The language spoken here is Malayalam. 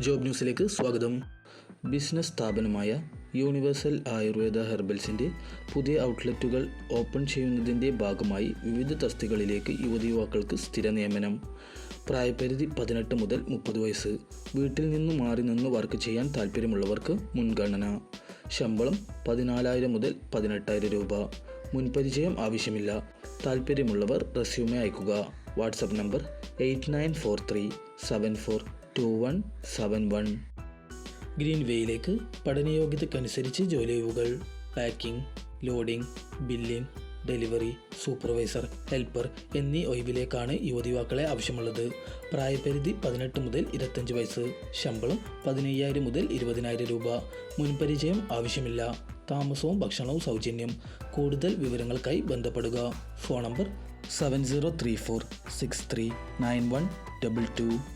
ജോബ് ന്യൂസിലേക്ക് സ്വാഗതം. ബിസിനസ് സ്ഥാപനമായ യൂണിവേഴ്സൽ ആയുർവേദ ഹെർബൽസിന്റെ പുതിയ ഔട്ട്ലെറ്റുകൾ ഓപ്പൺ ചെയ്യുന്നതിന്റെ ഭാഗമായി വിവിധ തസ്തികളിലേക്ക് യുവതി യുവാക്കൾക്ക് സ്ഥിര നിയമനം. പ്രായപരിധി പതിനെട്ട് മുതൽ മുപ്പത് വയസ്സ്. വീട്ടിൽ നിന്ന് മാറി നിന്ന് വർക്ക് ചെയ്യാൻ താല്പര്യമുള്ളവർക്ക് മുൻഗണന. ശമ്പളം പതിനാലായിരം മുതൽ പതിനെട്ടായിരം രൂപ. മുൻപരിചയം ആവശ്യമില്ല. താല്പര്യമുള്ളവർ റെസ്യൂമെ അയക്കുക. WhatsApp number eight nine four three seven four two one seven one green വേയിലേക്ക് പഠനയോഗ്യതക്കനുസരിച്ച് ജോലിയൊഴിവുകൾ packing loading billing delivery supervisor helper എന്നീ ഒഴിവിലേക്കാണ് യുവതിയുവാക്കളെ ആവശ്യമുള്ളത്. പ്രായപരിധി പതിനെട്ട് മുതൽ ഇരുപത്തഞ്ച് വയസ്സ് ശമ്പളം പതിനയ്യായിരം മുതൽ ഇരുപതിനായിരം രൂപ. മുൻപരിചയം ആവശ്യമില്ല. താമസവും ഭക്ഷണവും സൗജന്യം. കൂടുതൽ വിവരങ്ങൾക്കായി ബന്ധപ്പെടുക. Phone number seven zero three four six three nine one double two